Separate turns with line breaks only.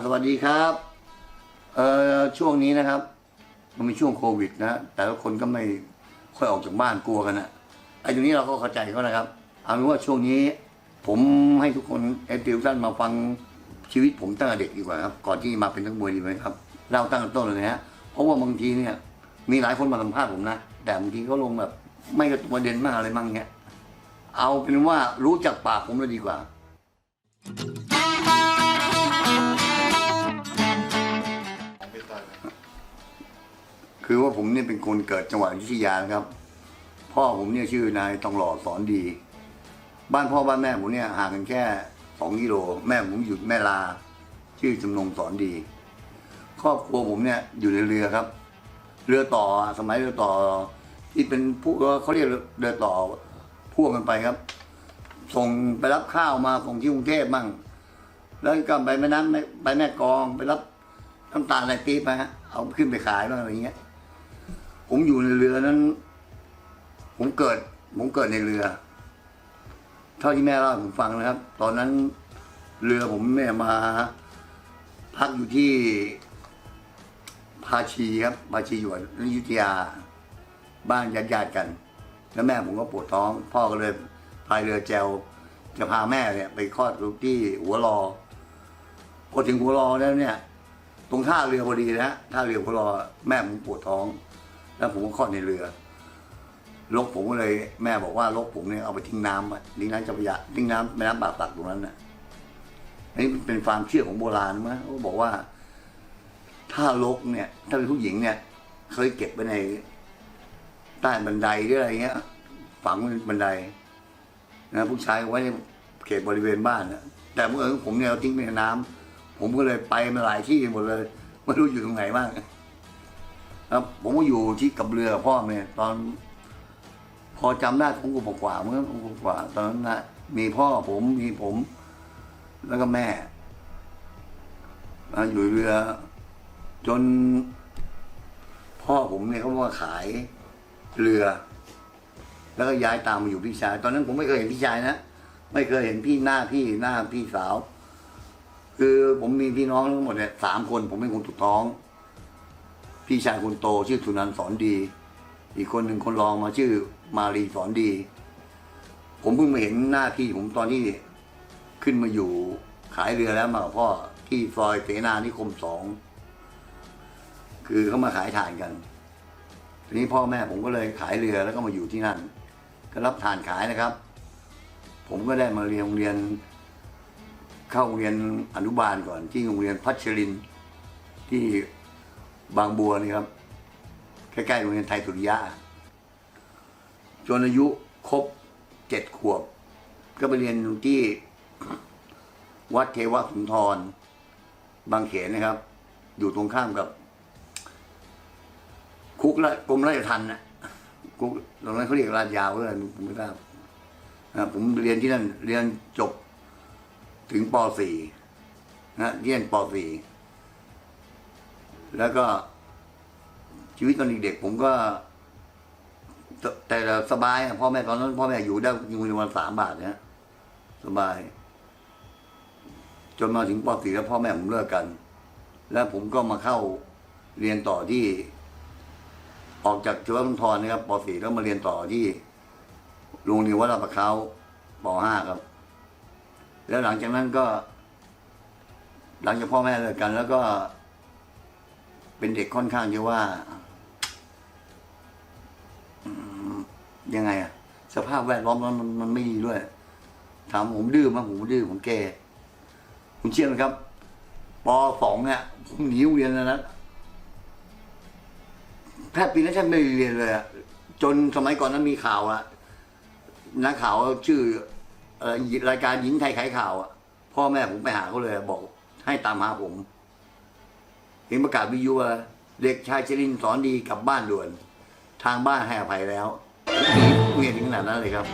สวัสดีครับเอ่อช่วงนี้นะครับ มันเป็นช่วงโควิดนะแต่ละคนก็ไม่ค่อยออกจากบ้านกลัวกันนะไอ้ตรงนี้เราก็เข้าใจเขานะครับเอาเป็นว่าช่วงนี้ ผมให้ทุกคนเอติวท่านมาฟังชีวิตผมตั้งแต่เด็กดีกว่าครับก่อนที่มาเป็นนักมวยดีไหมครับเล่าตั้งแต่ต้นเลยนะฮะเพราะว่าบางทีเนี่ย มีหลายคนมาสัมภาษณ์ผมนะแต่บางทีเขาลงแบบ ไม่กระตุกประเด็นมากอะไรมั่งเงี้ยเอาเป็นว่ารู้จักปากผมเลยดีกว่า คือว่าผมเนี่ยเป็นคนเกิดจังหวัดอยุธยานะครับ พ่อผมเนี่ยชื่อนายตองหล่อสอนดี บ้านพ่อบ้านแม่ผมเนี่ยห่างกันแค่สองกิโลแม่ผมอยู่แม่ลา ชื่อจำนงสอนดี ครอบครัวผมเนี่ยอยู่ในเรือครับ เรือต่อสมัยเรือต่อ ที่เป็นผู้เขาเรียกเรือต่อพ่วงกันไปครับ ส่งไปรับข้าวมาส่งที่กรุงเทพมั่งแล้วก็ไปแม่น้ำไปแม่กองไปรับน้ำตาลอะไรปี๊บมาฮะเอาขึ้นไปขายบ้างอะไรเงี้ย ผมอยู่ในเรือนั้น ผมเกิด ผมเกิดในเรือ เท่าที่แม่เล่าให้ผมฟังนะครับ ตอนนั้นเรือผมแม่ยมา พักอยู่ที่ภาชีครับภาชีอยู่อยุธยา บ้านญาติๆกัน แล้วแม่ผมก็ปวดท้อง พ่อก็เลยพายเรือแจวจะพาแม่เนี่ย ไปคลอดลูกที่หัวรอพอถึงหัวรอแล้วเนี่ย ตรงท่าเรือพอดีนะท่าเรือหัวรอแม่ผมปวดท้อง แล้วผมก็คลอดในเรือลกผมก็เลยแม่บอกว่าลกผมเนี่ยเอาไปทิ้งน้ำทิ้งน้ำเจ้าพระยาทิ้งน้ำแม่น้ำบากตักตรงนั้นน่ะอันนี้เป็นความเชื่อของโบราณมั้ยเขาบอกว่า ถ้าลกเนี่ย ถ้าเป็นผู้หญิงเนี่ย เคยเก็บไว้ในใต้บันไดหรืออะไรเงี้ย ฝังไว้ในบันไดนะผู้ชายไว้ในเขตบริเวณบ้านนะแต่เมื่อญผมเนี่ยเอาทิ้งไปในน้ำผมก็เลยไปมาหลายที่หมดเลยไม่รู้อยู่ตรงไหนบ้าง ครับผมก็อยู่ที่กับเรือพ่อเนี่ตอน พอจำได้ผมก็บอกกว่าเมื่อผมก็กว่า ตอนนั้นนะมีพ่อผมมีผม แล้วก็แม่อยู่เรือ จน พ่อผมเนี่ยเขามาขายเรือ แล้วก็ย้ายตามมาอยู่พี่ชาย ตอนนั้นผมไม่เคยเห็นพี่ชายนะไม่เคยเห็นพี่หน้าพี่หน้าพี่สาว คือผมมีพี่น้องทั้งหมดเนี่ยสามคน ผมเป็นคนถูกท้อง พี่ชายคนโตชื่อสุนันท์สอนดี อีกคนหนึ่งคนรองมาชื่อมารีสอนดี ผมเพิ่งมาเห็นหน้าที่ผมตอนที่ขึ้นมาอยู่ขายเรือแล้วมากับพ่อที่ซอยเสนานิคมสองคือเขามาขายถ่านกัน ทีนี้พ่อแม่ผมก็เลยขายเรือแล้วก็มาอยู่ที่นั่น ก็รับถ่านขายนะครับ ผมก็ได้มาเรียนโรงเรียน เข้าโรงเรียนอนุบาลก่อนที่โรงเรียนพัชรินที่ บางบัวนี่ครับ ใกล้ๆโรงเรียนไทยสุริยะจนอายุครบเจ็ดขวบ ก็ไปเรียนที่วัดเทวสุนทร บางเขนนะครับ อยู่ตรงข้ามกับ คุกละกรมราชทัณฑ์นะคุกตรงนั้นเขาเรียกลาดยาวหรืออะไรผมไม่ทราบนะผมเรียนที่นั่นเรียนจบถึงป .4 นะเรียนป .4 แล้วก็ชีวิตตอนเด็กๆผมก็ แต่สบายอะพ่อแม่ตอนนั้นพ่อแม่อยู่ได้อยู่ในวันสามบาทเนะสบาย จนมาถึงป .4 แล้วพ่อแม่ผมเลิกกัน แล้วผมก็มาเข้าเรียนต่อที่ ออกจากจุฬาลงกรณ์นะครับป .4 แล้วมาเรียนต่อที่โรงเรียนวัดลาดประเขาป .5 ครับ แล้วหลังจากนั้นก็ หลังจากพ่อแม่เลิกกัน แล้วก็ เป็นเด็กค่อนข้างที่ว่ายังไงอะสภาพแวดล้อมมันมันไม่ดีด้วย ถามผมดื้อมากผมดื้อผมแก่คุณเชื่อไหมครับปสองเนี่ยผมหนีเรียนแล้วนะแทบปีนั้นฉันไม่เรียนเลยอะจนสมัยก่อนนั้นมีข่าวอะนักข่าวชื่อเอ่อรายการหญิงไทยขายข่าวอะพ่อแม่ผมไปหาเขาเลย บอกให้ตามหาผมึงประกาศวิทยุว่าเด็กชายชลินสอนดีกลับบ้านด่วน ทางบ้านให้อภัยแล้วเมียถึงขนาดนั้นเลยครับ